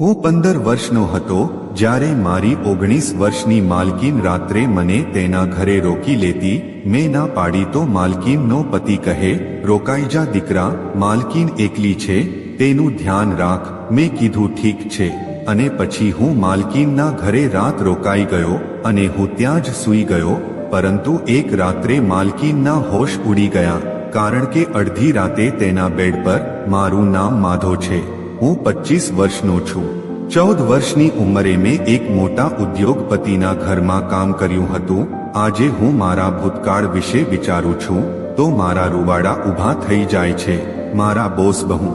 હું પંદર વર્ષનો હતો જ્યારે મારી ઓગણીસ વર્ષની માલકીન રાત્રે મને તેના ઘરે રોકી લેતી, મેં ના પાડી તો માલકીનનો પતિ કહે, રોકાઈ જા દીકરા, માલકીન એકલી છે, તેનું ધ્યાન રાખ, મેં કીધું ઠીક છે. અને પછી હું માલકીનના ઘરે રાત રોકાઈ ગયો અને હું ત્યાં જ સૂઈ ગયો, પરંતુ એક રાત્રે માલકીનના હોશ ઉડી ગયા, કારણ કે અડધી રાતે તેના બેડ પર મારું નામ માધો છે. હું પચીસ વર્ષનો છું. ચૌદ વર્ષની ઉંમરે મેં એક મોટા ઉદ્યોગપતિના ઘરમાં કામ કર્યું હતું. આજે હું મારા ભૂતકાળ વિશે વિચારું છું. તો મારા રૂવાડા ઊભા થઈ જાય છે. મારા બોસ બહુ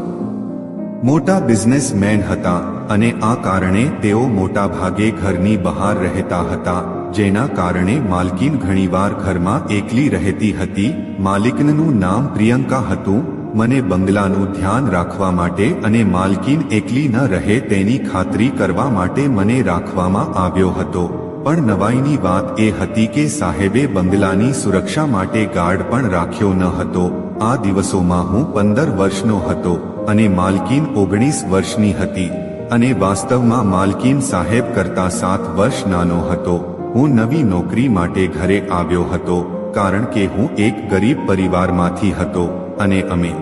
મોટા બિઝનેસમેન હતા અને આ કારણે તેઓ મોટા ભાગે ઘરની બહાર રહેતા હતા, જેના કારણે માલકીન ઘણીવાર ઘરમાં એકલી રહેતી હતી. માલિકનનું નામ પ્રિયંકા હતું. મને બંગલાનું ધ્યાન રાખવા માટે અને માલકીન એકલી ન રહે તેની ખાતરી કરવા માટે મને રાખવામાં આવ્યો હતો. પણ નવાઈની વાત એ હતી કે સાહેબે બંગલાની સુરક્ષા માટે ગાર્ડ પણ રાખ્યો ન હતો. આ દિવસોમાં હું પંદર વર્ષનો હતો અને માલકીન ઓગણીસ વર્ષની હતી. અને વાસ્તવમાં માલકીન સાહેબ કરતા સાત વર્ષ નાનો હતો. હું નવી નોકરી માટે ઘરે આવ્યો હતો, કારણ કે હું એક ગરીબ પરિવારમાંથી હતો. અને અમે.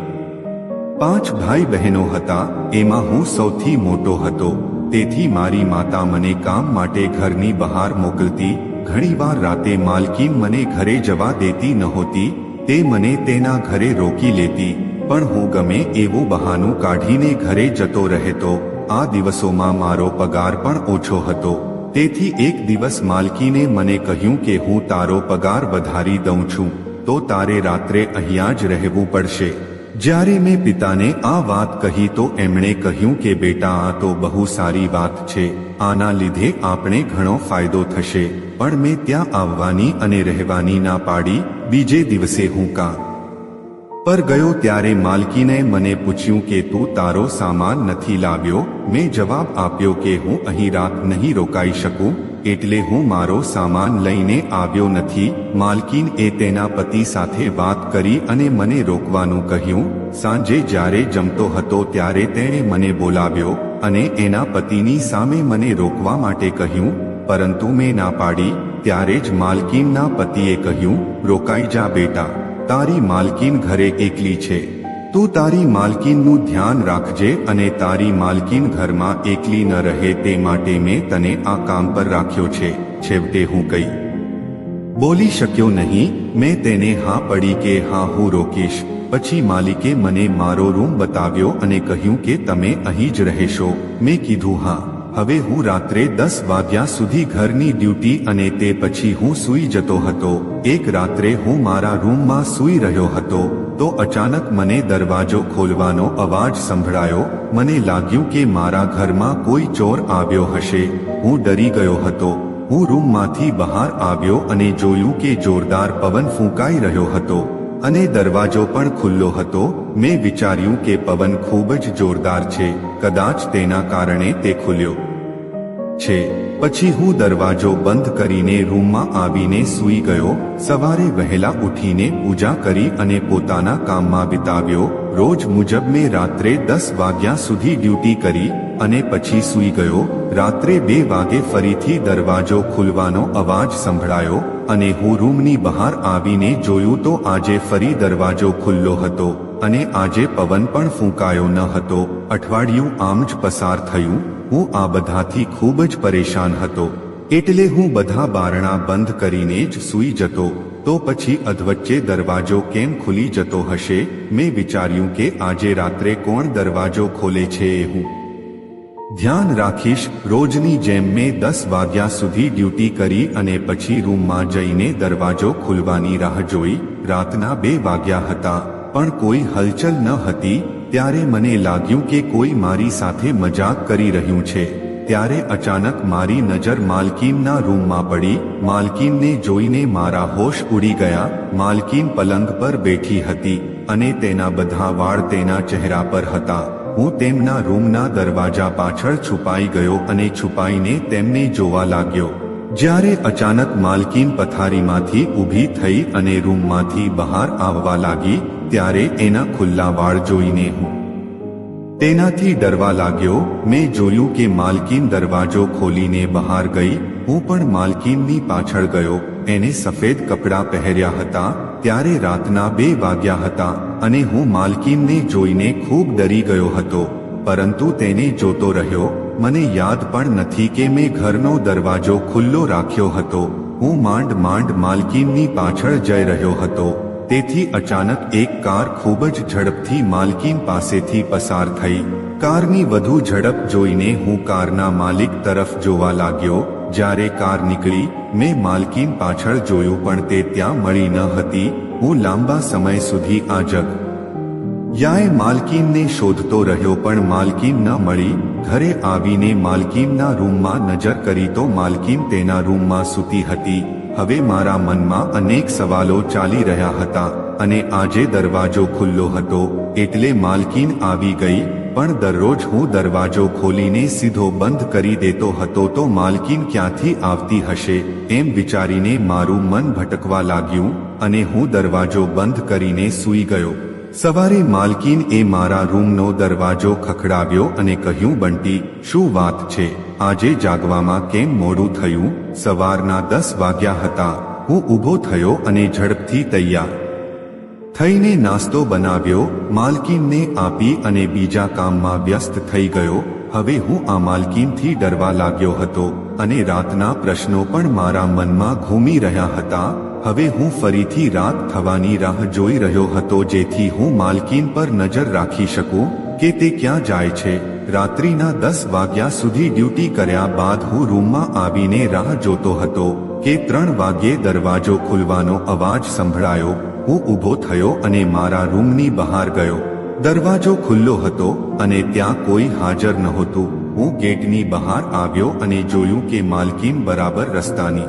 પાંચ ભાઈ બહેનો હતા, એમાં હું સૌથી મોટો હતો. તેથી મારી માતા મને કામ માટે ઘરની બહાર મોકલતી ઘણીવાર રાતે માલકીન મને ઘરે જવા દેતી નહોતી, તે મને તેના ઘરે રોકી લેતી. પણ હું ગમે એવું બહાનું કાઢીને ઘરે જતો રહેતો, આ દિવસોમાં મારો પગાર પણ ઓછો હતો. તેથી એક દિવસ માલકીને મને કહ્યું કે હું તારો પગાર વધારી દઉં છું. તો તારે રાત્રે અહીંયા જ રહેવું પડશે. જ્યારે મેં પિતાને આ વાત કહી તો એમણે કહ્યું કે, બેટા, આ તો બહુ સારી વાત છે. આના લીધે આપણે ઘણો ફાયદો થશે. પણ મેં ત્યાં આવવાની અને રહેવાની ના પાડી. બીજે દિવસે હું કાં પર ગયો ત્યારે માલકીને મને પૂછ્યું કે, તું તારો સામાન નથી લાવ્યો? મેં જવાબ આપ્યો કે, હું અહીં રાત નહીં રોકાઈ શકું, એટલે હું મારો સામાન લઈને આવ્યો નથી. માલકીન એ તેના પતિ સાથે વાત કરી અને મને રોકવાનું કહ્યું. સાંજે જ્યારે જમતો હતો ત્યારે તેણે મને બોલાવ્યો અને એના પતિની સામે મને રોકવા માટે કહ્યું. પરંતુ મેં ના પાડી. ત્યારે જ માલકીનના પતિએ કહ્યું, રોકાઈ જા બેટા. તારી માલકીન ઘરે એકલી છે. તું તારી માલકીનનું ધ્યાન રાખજે અને તારી માલકીન ઘરમાં એકલી ન રહે તે માટે મેં તને આ કામ પર રાખ્યો છે. છેવટે હું કહી બોલી શક્યો નહીં. મેં તેને હા પડી કે હા હું રોકીશ. પછી માલિકે મને મારો રૂમ બતાવ્યો અને કહ્યું કે તમે અહીં જ રહેશો. મેં કીધું, હા. હવે હું રાત્રે દસ વાગ્યા સુધી ઘરની ડ્યુટી અને તે પછી હું સૂઈ જતો હતો. એક રાત્રે હું મારા રૂમમાં સૂઈ રહ્યો હતો. તો અચાનક મને દરવાજો ખોલવાનો અવાજ સંભળાયો. મને લાગ્યું કે મારા ઘરમાં કોઈ ચોર આવ્યો હશે. હું ડરી ગયો હતો. હું રૂમમાંથી બહાર આવ્યો અને જોયું કે જોરદાર પવન ફૂંકાઈ રહ્યો હતો. અને દરવાજો પણ ખુલ્લો હતો. મેં વિચાર્યું કે પવન ખૂબ જ જોરદાર છે. કદાચ તેના કારણે તે ખુલ્યો છે. પછી હું દરવાજો બંધ કરીને રૂમમાં આવીને સૂઈ ગયો. સવારે વહેલા ઉઠીને પૂજા કરી અને પોતાના કામમાં વિતાવ્યો. રોજ મુજબ મેં રાત્રે દસ વાગ્યા સુધી ડ્યુટી કરી અને પછી સૂઈ ગયો. રાત્રે બે વાગે ફરીથી દરવાજો ખુલવાનો અવાજ સંભળાયો. અને હું રૂમની બહાર આવીને જોયું તો આજે ફરી દરવાજો ખુલ્લો હતો અને આજે પવન પણ ફૂંકાયો ન હતો. અઠવાડિયું આમ જ પસાર થયું. હું આ બધાથી ખૂબ જ પરેશાન હતો. એટલે હું બધા બારણા બંધ કરીને જ સૂઈ જતો. તો પછી અધવચ્ચે દરવાજો કેમ ખુલી જતો હશે? મેં વિચાર્યું કે આજે રાત્રે કોણ દરવાજો ખોલે છે એ હું. ધ્યાન રાખીશ, રોજની જેમ મેં દસ વાગ્યા સુધી ડ્યુટી કરી અને પછી રૂમમાં જઈને દરવાજો ખુલવાની રાહ જોઈ. રાતના બે વાગ્યા હતા, પણ કોઈ હલચલ ન હતી. ત્યારે મને લાગ્યું કે કોઈ મારી સાથે મજાક કરી રહ્યું છે. ત્યારે અચાનક મારી નજર માલકીનના રૂમમાં પડી. માલકીનને જોઈને મારા હોશ ઉડી ગયા. માલકીન પલંગ પર બેઠી હતી અને તેના બધા વાળ તેના ચહેરા પર હતા. હું તેમના રૂમના દરવાજા પાછળ છુપાઈ ગયો અને છુપાઈને તેમને જોવા લાગ્યો. જ્યારે અચાનક માલકીન પથારીમાંથી ઊભી થઈ અને રૂમમાંથી બહાર આવવા લાગી, ત્યારે એના ખુલ્લા વાળ જોઈને હું તેનાથી ડરવા લાગ્યો. મેં જોયું કે માલકીન દરવાજો ખોલીને બહાર ગઈ. હું પણ માલકીનની પાછળ ગયો. એને સફેદ કપડાં પહેર્યા હતા. ત્યારે રાતના બે વાગ્યા હતા. અને હું માલકીનને જોઈને ખૂબ ડરી ગયો હતો, પરંતુ તેને જોતો રહ્યો, મને યાદ પણ નથી કે મેં ઘરનો દરવાજો ખુલ્લો રાખ્યો હતો. હું માંડ માંડ માલકીનની પાછળ જઈ રહ્યો હતો. તેથી અચાનક એક કાર ખૂબ જ ઝડપથી માલકીન પાસેથી પસાર થઈ. કારની વધુ ઝડપ જોઈને હું કારના માલિક તરફ જોવા લાગ્યો. જ્યારે કાર નીકળી, મેં માલકીન પાછળ જોયું પણ તે ત્યાં મળી ન હતી. હું લાંબા સમય સુધી આ જગ. યાએ માલકીનને શોધતો રહ્યો પણ માલકીન ન મળી. ઘરે આવીને માલકીનના રૂમમાં નજર કરી તો માલકીન તેના રૂમમાં સૂતી હતી. હવે મારા મનમાં અનેક સવાલો ચાલી રહ્યા હતા. અને આજે દરવાજો ખુલ્લો હતો, એટલે માલકીન આવી ગઈ, પણ દરરોજ હું દરવાજો ખોલીને સીધો બંધ કરી દેતો હતો તો માલકીન ક્યાંથી આવતી હશે, એમ વિચારીને મારું મન ભટકવા લાગ્યું, અને હું દરવાજો બંધ કરીને સૂઈ ગયો. સવારે માલકીન એ મારા રૂમનો દરવાજો ખખડાવ્યો અને કહ્યું, બંટી, શું વાત છે? આજે જાગવામાં કેમ મોડું થયું? સવારના દસ વાગ્યા હતા. હું ઊભો થયો અને ઝડપથી તૈયાર થઈને નાસ્તો બનાવ્યો, માલકીનને આપી અને બીજા કામમાં વ્યસ્ત થઈ ગયો. હવે હું આ માલકીનથી ડરવા લાગ્યો હતો અને રાતના પ્રશ્નો પણ મારા મનમાં ઘૂમી રહ્યા હતા. હવે હું ફરીથી રાત થવાની રાહ જોઈ રહ્યો હતો જેથી હું માલકીન પર નજર રાખી શકું કે તે ક્યાં જાય છે. રાત્રિના દસ વાગ્યા સુધી ડ્યુટી કર્યા બાદ હું રૂમમાં આવીને રાહ જોતો હતો કે ત્રણ વાગ્યે દરવાજો ખુલવાનો અવાજ સંભળાયો. હું ઊભો થયો અને મારા રૂમની બહાર ગયો. દરવાજો ખુલ્લો હતો અને ત્યાં કોઈ હાજર નહોતું. હું ગેટની બહાર આવ્યો અને જોયું કે માલકીન બરાબર રસ્તાની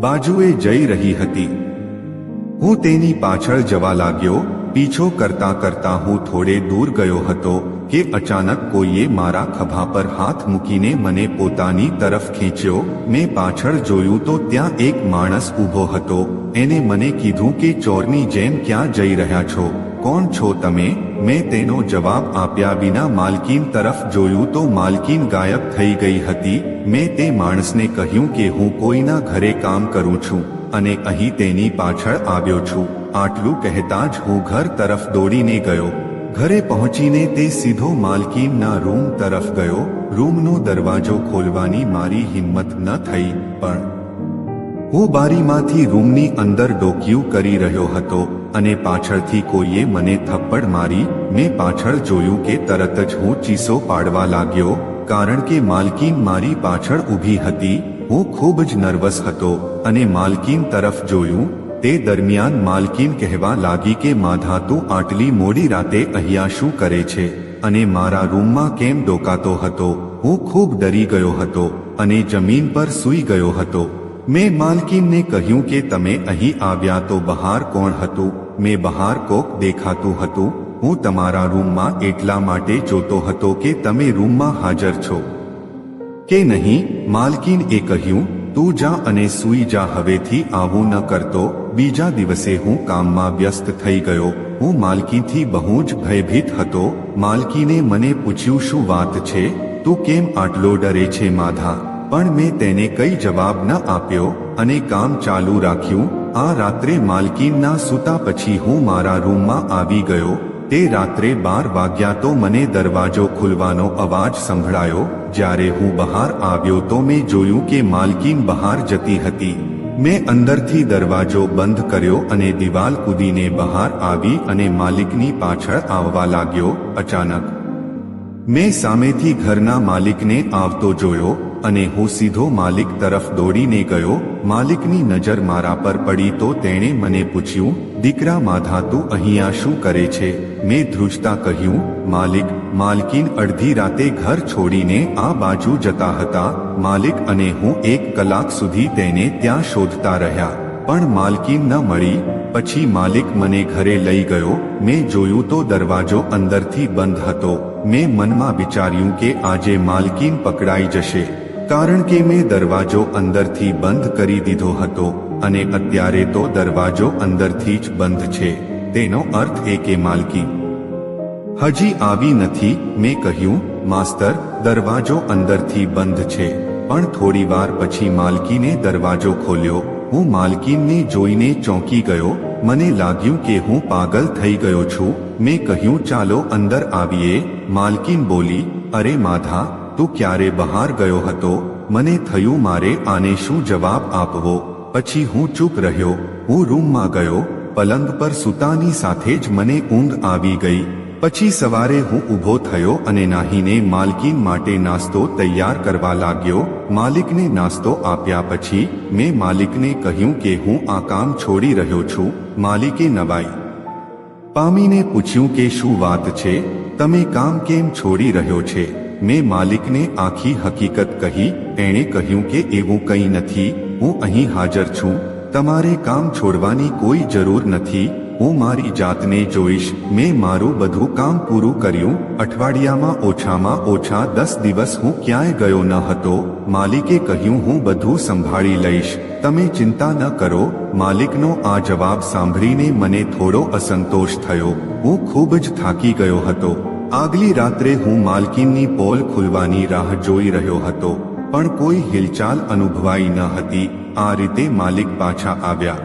બાજુએ જઈ રહી હતી. હું તેની પાછળ જવા લાગ્યો પીછો કરતા કરતા હું થોડે દૂર ગયો હતો કે અચાનક કોઈએ મારા ખભા પર હાથ મૂકીને મને પોતાની તરફ ખેંચ્યો. મેં પાછળ જોયું તો ત્યાં એક માણસ ઊભો હતો. એને મને કીધું કે, ચોરની જેમ ક્યાં જઈ રહ્યા છો? કોણ છો તમે? મેં તેનો જવાબ આપ્યા વિના માલકીન તરફ જોયું તો માલકીન ગાયબ થઈ ગઈ હતી. મેં તે માણસને કહ્યું કે, હું કોઈના ઘરે કામ કરું છું અને અહીં તેની પાછળ આવ્યો છું. આટલું કહેતા જ હું ઘર તરફ દોડીને ગયો. ઘરે પહોંચીને તે સીધો માલકીનના રૂમ તરફ ગયો. રૂમનો દરવાજો ખોલવાની મારી હિંમત ન થઈ, પણ હું બારીમાંથી રૂમની અંદર ડોકિયું કરી રહ્યો હતો અને પાછળથી કોઈએ મને થપ્પડ મારી. મેં પાછળ જોયું કે તરત જ હું ચીસો પાડવા લાગ્યો, કારણ કે માલકીન મારી પાછળ ઊભી હતી. હું ખૂબ જ નર્વસ હતો અને માલકીન તરફ જોયું તે દરમિયાન માલકીન કહેવા લાગી કે માધા આટલી મોડી રાતે અહીંયા શું કરે છે અને મારા રૂમમાં કેમ ડોકાતો હતો? હું ખૂબ ડરી ગયો હતો અને જમીન પર સૂઈ ગયો હતો. મેં માલકીનને કહ્યું કે તમે અહીં આવ્યા તો બહાર કોણ હતું? મેં બહાર કોક દેખાતું હતું. હું તમારા રૂમમાં એટલા માટે જોતો હતો કે તમે રૂમમાં હાજર છો. કે નહીં? માલકીન એ કહ્યું, તું જા અને સૂઈ જા, હવેથી આવું ન કરતો. બીજા દિવસે હું કામમાં વ્યસ્ત થઈ ગયો. હું માલકીથી બહુ જ ભયભીત હતો. માલકીને મને પૂછ્યું, શું વાત છે? તું કેમ આટલો ડરે છે માધા? પણ મેં તેને કઈ જવાબ ન આપ્યો અને કામ ચાલુ રાખ્યું. આ રાત્રે માલકીનના સૂતા પછી હું મારા રૂમમાં આવી ગયો. તે રાત્રે બાર વાગ્યા તો મને દરવાજો ખુલવાનો અવાજ સંભળાયો. જ્યારે હું બહાર આવ્યો તો મેં જોયું કે માલકીન બહાર જતી હતી. મેં અંદરથી દરવાજો બંધ કર્યો અને દિવાલ કૂદીને બહાર આવી અને માલિકની પાછળ આવવા લાગ્યો અચાનક. મેં સામેથી ઘરના માલિકને આવતો જોયો અને હું સીધો માલિક તરફ દોડીને ગયો. માલિકની નજર મારા પર પડી તો તેણે મને પૂછ્યું દીકરા માધા તું અહીંયા શું કરે છે? મેં ધ્રુજતા કહ્યું, માલિક, માલકીન અડધી રાતે ઘર છોડીને આ બાજુ જતા હતા. માલિક અને હું એક કલાક સુધી તેને ત્યાં શોધતા રહ્યા. પણ માલકીન ન મળી. પછી માલિક મને ઘરે લઈ ગયો. મેં જોયું તો દરવાજો અંદરથી બંધ હતો. મેં મનમાં વિચાર્યું કે આજે માલકીન પકડાઈ જશે. કારણ કે મેં દરવાજો અંદરથી બંધ કરી દીધો હતો. અને અત્યારે તો દરવાજો અંદરથી જ બંધ છે. તેનો અર્થ એ કે માલકી, હજી આવી નથી. મેં કહ્યું, માસ્તર, દરવાજો અંદરથી બંધ છે. પણ થોડી વાર પછી માલકીને દરવાજો ખોલ્યો. હું માલકીનને જોઈને ચોંકી ગયો. મને લાગ્યું કે હું પાગલ થઈ ગયો છું. મેં કહ્યું, ચાલો અંદર આવીએ. માલકીન બોલી, અરે માધા, તું ક્યારે બહાર ગયો હતો? મને થયું મારે આને શું જવાબ આપવો? પછી હું ચૂપ રહ્યો, હું રૂમમાં ગયો, પલંગ પર સૂતાની સાથે જ મને ઊંઘ આવી ગઈ. પછી સવારે હું ઊભો થયો અને નાહીને માલકીન માટે નાસ્તો તૈયાર કરવા લાગ્યો. માલિકને નાસ્તો આપ્યા પછી મેં માલિકને કહ્યું કે હું આ કામ છોડી રહ્યો છું. માલિકે નવાઈ. પામીને પૂછ્યું કે શું વાત છે? તમે કામ કેમ છોડી રહ્યો છે? મેં માલિકને આખી હકીકત કહી, એણે કહ્યું કે એવું કંઈ નથી, હું અહીં હાજર છું, તમારે કામ છોડવાની કોઈ જરૂર નથી, હું મારી જાતને જોઈશ, મેં મારું બધું કામ પૂરું કર્યું, અઠવાડિયામાં ઓછામાં ઓછા દસ દિવસ હું ક્યાંય ગયો ન હતો, માલિકે કહ્યું હું બધું સંભાળી લઈશ, તમે ચિંતા ન કરો, માલિકનો આ જવાબ સાંભળીને મને થોડો અસંતોષ થયો, હું ખૂબ જ થાકી ગયો હતો. આગલી રાત્રે હું માલકીનની પોલ ખુલવાની રાહ જોઈ રહ્યો હતો, પણ કોઈ હિલચાલ અનુભવાઈ ન હતી, આ રીતે માલિક પાછા આવ્યા.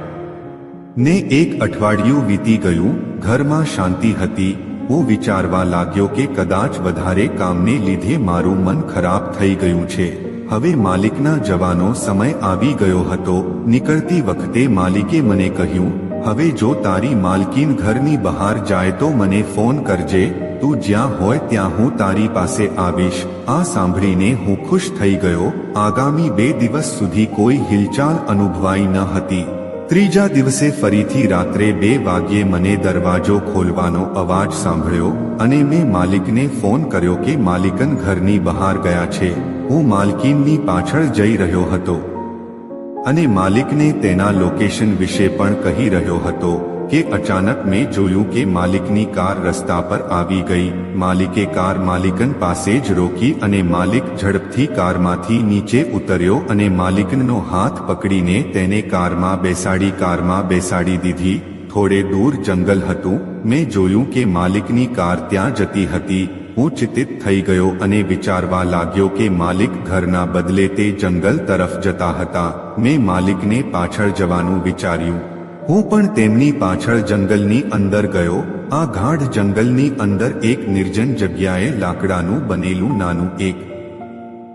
ને એક અઠવાડિયું વીતી ગયું, ઘરમાં શાંતિ હતી, હું વિચારવા લાગ્યો કે કદાચ વધારે કામને લીધે મારું મન ખરાબ થઈ ગયું છે. હવે માલિકના જવાનો સમય આવી ગયો હતો, નીકળતી વખતે માલિકે મને કહ્યું હવે જો તારી માલકીન ઘરની બહાર જાય તો મને ફોન કરજે, તું જ્યાં હોય ત્યાં હું તારી પાસે આવીશ. આ સાંભળીને હું ખુશ થઈ ગયો. આગામી બે દિવસ સુધી કોઈ હિલચાલ અનુભવાઈ ન હતી. ત્રીજા દિવસે ફરીથી રાત્રે બે વાગ્યે મને દરવાજો ખોલવાનો અવાજ સાંભળ્યો અને મેં માલિકને ફોન કર્યો કે માલિકન ઘરની બહાર ગયા છે. હું માલકીનની પાછળ જઈ રહ્યો હતો. અને માલિકને તેના લોકેશન વિશે પણ કહી રહ્યો હતો કે અચાનક મેં જોયું કે માલિકની કાર રસ્તા પર આવી ગઈ. માલિકે કાર માલિકન પાસે જ રોકી અને માલિક ઝડપથી કારમાંથી નીચે ઉતર્યો અને માલિકનો હાથ પકડીને તેને કારમાં બેસાડી કારમાં બેસાડી દીધી. થોડે દૂર જંગલ હતું. મેં જોયું કે માલિકની કાર ત્યાં જતી હતી. હું ચિતિત થઈ ગયો અને વિચારવા લાગ્યો કે માલિક ઘરના બદલે તે જંગલ તરફ જતા હતા. મેં માલિકને પાછળ જવાનું વિચાર્યું. હું પણ તેમની પાછળ જંગલની અંદર ગયો. આ ગાઢ જંગલની અંદર એક નિર્જન જગ્યાએ લાકડાનું બનેલું નાનું એક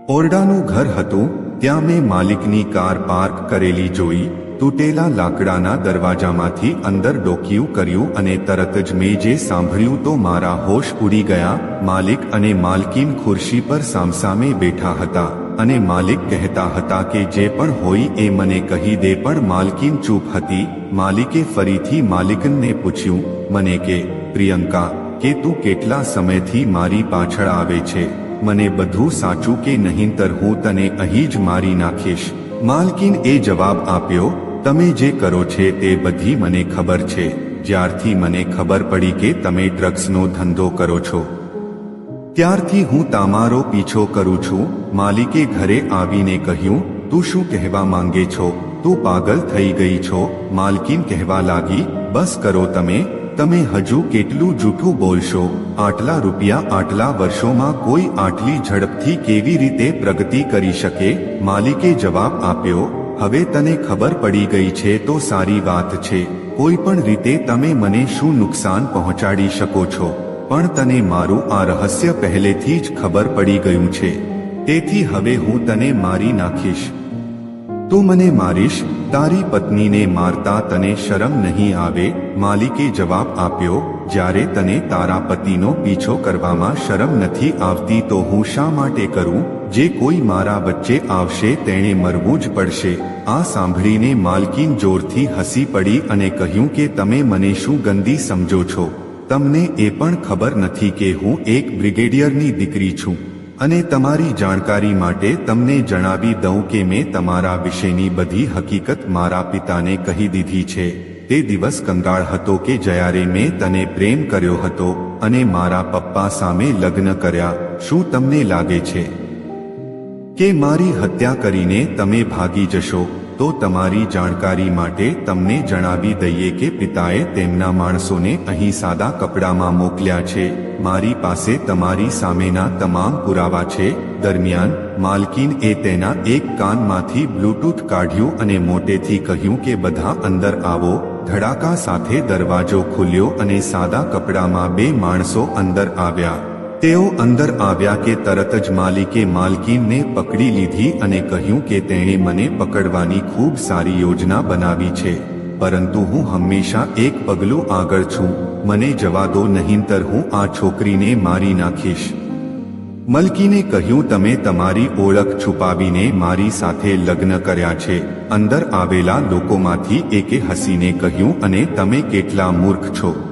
ઓરડાનું ઘર હતું. ત્યાં મેં માલિકની કાર પાર્ક કરેલી જોઈ. તૂટેલા લાકડાના દરવાજામાંથી અંદર ડોકિયું કર્યું અને તરત જ મેં જે સાંભળ્યું તો મારા હોશ ઉડી ગયા. માલિક અને માલકીન ખુરશી પર સામસામે બેઠા હતા અને માલિક કહેતા હતા કે જે પણ હોય એ મને કહી દે પણ માલકીન ચૂપ હતી. માલિકે ફરીથી માલિકનને પૂછ્યું, મને કે, પ્રિયંકા, કે તું કેટલા સમયથી મારી પાછળ આવે છે? મને બધું સાચું કે નહીંતર હું તને અહીં જ મારી નાખીશ? માલકીન એ જવાબ આપ્યો તમે જે કરો છે તે બધી મને ખબર છે, જ્યારથી મને ખબર પડી કે તમે ડ્રગ્સનો ધંધો કરો છો. ત્યારથી હું તમારો પીછો કરું છું, માલિકે ઘરે આવીને કહ્યું, તું શું કહેવા માંગે છો? તું પાગલ થઈ ગઈ છો. માલકીન કહેવા લાગી, બસ કરો તમે તમે હજુ કેટલું જૂઠું બોલશો? આટલા રૂપિયા આટલા વર્ષોમાં કોઈ આટલી ઝડપથી કેવી રીતે પ્રગતિ કરી શકે? માલિકે જવાબ આપ્યો હવે તને ખબર પડી ગઈ છે તો સારી વાત છે. કોઈ પણ રીતે તમે મને શું નુકસાન પહોંચાડી શકો છો? પણ તને મારું આ રહસ્ય પહેલેથી જ ખબર પડી ગયું છે. તેથી હવે હું તને મારી નાખીશ. તું મને મારીશ, તારી પત્નીને મારતા તને શરમ નહીં આવે? માલિકે જવાબ આપ્યો જ્યારે તને તારા પતિનો પીછો કરવામાં શરમ નથી આવતી તો હું શા માટે કરું? જે કોઈ મારા વચ્ચે આવશે તેણે મરવું જ પડશે. આ સાંભળીને માલકીન જોરથી હસી પડી અને કહ્યું કે તમે મને શું ગંદી સમજો છો? તમને એ પણ ખબર નથી કે હું એક બ્રિગેડિયરની દીકરી છું. અને તમારી જાણકારી માટે તમને જણાવી દઉં કે મેં તમારા વિશેની બધી હકીકત મારા પિતાને કહી દીધી છે. તે દિવસ કંગાળ હતો કે જ્યારે મેં તને પ્રેમ કર્યો હતો અને મારા પપ્પા સામે લગ્ન કર્યા. શું તમને લાગે છે કે મારી હત્યા કરીને તમે ભાગી જશો? તો તમારી જાણકારી માટે તમને જણાવી દઈએ કે પિતાએ તેમના માણસોને અહીં સાદા કપડામાં મોકલ્યા છે. મારી પાસે તમારી સામેના તમામ પુરાવા છે. દરમિયાન, માલકીન એ તેના એક કાનમાંથી બ્લૂટૂથ કાઢ્યું અને મોટેથી કહ્યું કે બધા અંદર આવો. ધડાકા સાથે દરવાજો ખુલ્યો અને સાદા કપડામાં બે માણસો અંદર આવ્યા. તેઓ અંદર આવ્યા કે તરત જ માલિકે માલકીનને પકડી લીધી અને કહ્યું કે તેણે મને પકડવાની ખૂબ સારી યોજના બનાવી છે. પરંતુ હું હંમેશા એક પગલું આગળ છું. મને જવા દો નહીંતર હું આ છોકરીને મારી નાખીશ. મલકીને કહ્યું, તમે તમારી ઓળખ છુપાવીને મારી સાથે લગ્ન કર્યા છે. અંદર આવેલા લોકોમાંથી એકે હસીને કહ્યું, અને તમે કેટલા મૂર્ખ છો.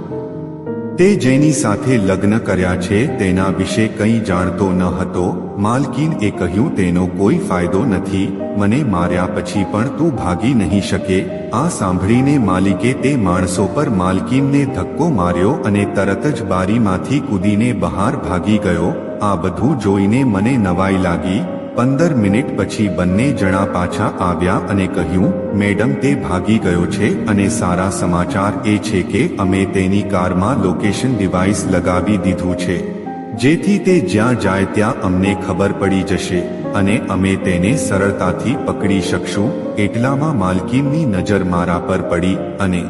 તે જેની સાથે લગ્ન કર્યા છે, તેના વિશે કંઈ જાણતો ન હતો. માલકીન એ કહ્યું, તેનો કોઈ ફાયદો નથી. મને માર્યા પછી પણ તું ભાગી નહીં શકે. આ સાંભળીને માલિકે તે માણસો પર માલકીનને ધક્કો માર્યો અને તરત જ બારીમાંથી કૂદીને બહાર ભાગી ગયો. આ બધું જોઈને મને નવાઈ લાગી. પંદર મિનિટ પછી બંને જણા પાછા આવ્યા અને કહ્યું, મેડમ, તે ભાગી ગયો છે અને સારા સમાચાર એ છે કે અમે તેની કારમાં લોકેશન ડિવાઇસ લગાવી દીધું છે. જેથી તે જ્યાં જાય ત્યાં અમને ખબર પડી જશે અને અમે તેને સરળતાથી પકડી શકશું. એટલામાં માલકીનની નજર મારા પર પડી અને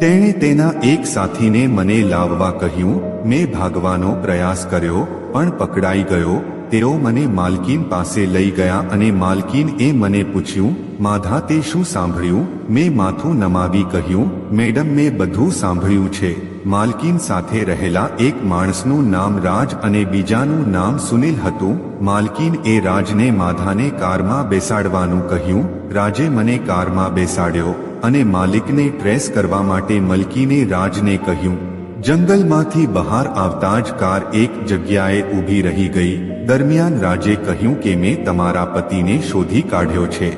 તેણે તેના એક સાથીને મને લાવવા કહ્યું, મેં ભાગવાનો પ્રયાસ કર્યો, પણ પકડાઈ ગયો તેઓ મને માલકીન પાસે લઈ ગયા અને માલકીન એ મને પૂછ્યું, માધા, તે શું સાંભળ્યું? મેં માથું નમાવી કહ્યું, મેડમ, મેં બધું સાંભળ્યું છે. માલકીન સાથે રહેલા એક માણસનું નામ રાજ અને બીજાનું નામ સુનિલ હતું. માલકીન એ રાજને માધાને કારમાં બેસાડવાનું કહ્યું. રાજે મને કારમાં બેસાડ્યો અને માલિકને ટ્રેસ કરવા માટે મલકીને રાજને કહ્યું જંગલમાંથી બહાર આવતા જ કાર એક જગ્યાએ ઊભી રહી ગઈ. દરમિયાન રાજે કહ્યું કે મેં તમારા પતિને શોધી કાઢ્યો છે.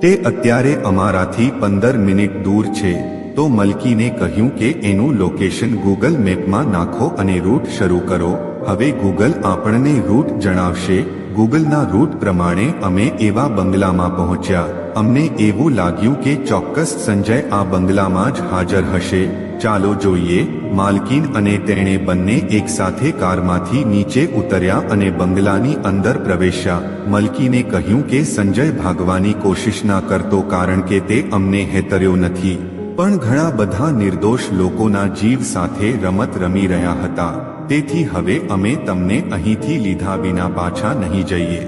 તે અત્યારે અમારાથી પંદર મિનિટ દૂર છે. તો મલકીને કહ્યું કે એનું લોકેશન ગૂગલ મેપમાં નાખો અને રૂટ શરૂ કરો. હવે ગૂગલ આપણને રૂટ જણાવશે. ગૂગલના રૂટ પ્રમાણે અમે એવા બંગલામાં પહોંચ્યા. અમને એવું લાગ્યું કે ચોક્કસ સંજય આ બંગલામાં જ હાજર હશે. ચાલો જોઈએ, માલકીન અને તેણે બંને એકસાથે કારમાંથી નીચે ઉતર્યા અને બંગલાની અંદર પ્રવેશ્યા. મલકીને કહ્યું કે સંજય ભાગવાની કોશિશ ના કરતો કારણ કે તે અમને હેતર્યો નથી. પણ ઘણા બધા નિર્દોષ લોકોના જીવ સાથે રમત રમી રહ્યા હતા. તેથી હવે અમે તમને અહીંથી લીધા વિના પાછા નહીં જઈએ.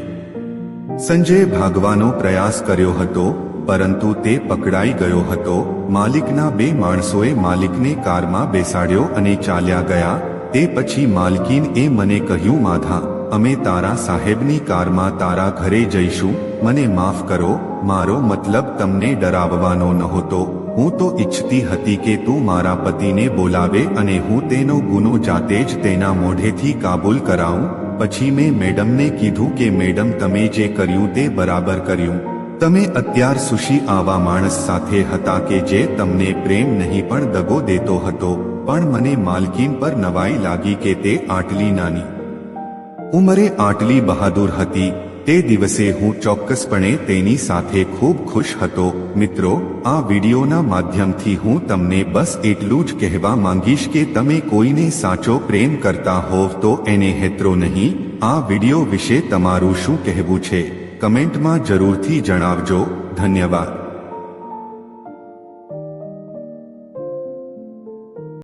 સંજય ભાગવાનો પ્રયાસ કર્યો હતો પરંતુ તે પકડાઈ ગયો હતો. માલિકના બે માણસોએ માલિકને કારમાં બેસાડ્યો અને ચાલ્યા ગયા. તે પછી માલકીન એ મને કહ્યું, માધા, અમે તારા સાહેબની કારમાં તારા ઘરે જઈશું. મને માફ કરો. મારો મતલબ તમને ડરાવવાનો નહોતો. હું તો ઈચ્છતી હતી કે તું મારા પતિને બોલાવે અને હું તેનો ગુનો જાતે જ તેના મોઢેથી કાબૂલ કરાવું. પછી મેં મેડમને કીધું કે, મેડમ, તમે જે કર્યું તે બરાબર કર્યું. તમે અત્યાર સુશી આવા માણસ સાથે હતા કે જે તમને પ્રેમ નહીં પણ દગો દેતો હતો, પણ મને માલકીન પર નવાઈ લાગી કે તે આટલી નાની ઉંમરે આટલી બહાદુર હતી, તે દિવસે હું ચોક્કસપણે તેની સાથે ખૂબ ખુશ હતો. મિત્રો, આ વિડીયોના માધ્યમથી હું તમને બસ એટલું જ કહેવા માંગીશ કે તમે કોઈને સાચો પ્રેમ કરતા હોવ તો એને હેતરો નહીં, આ વીડિયો વિશે તમારું શું કહેવું છે? કમેન્ટમાં જરૂરથી જણાવજો. ધન્યવાદ.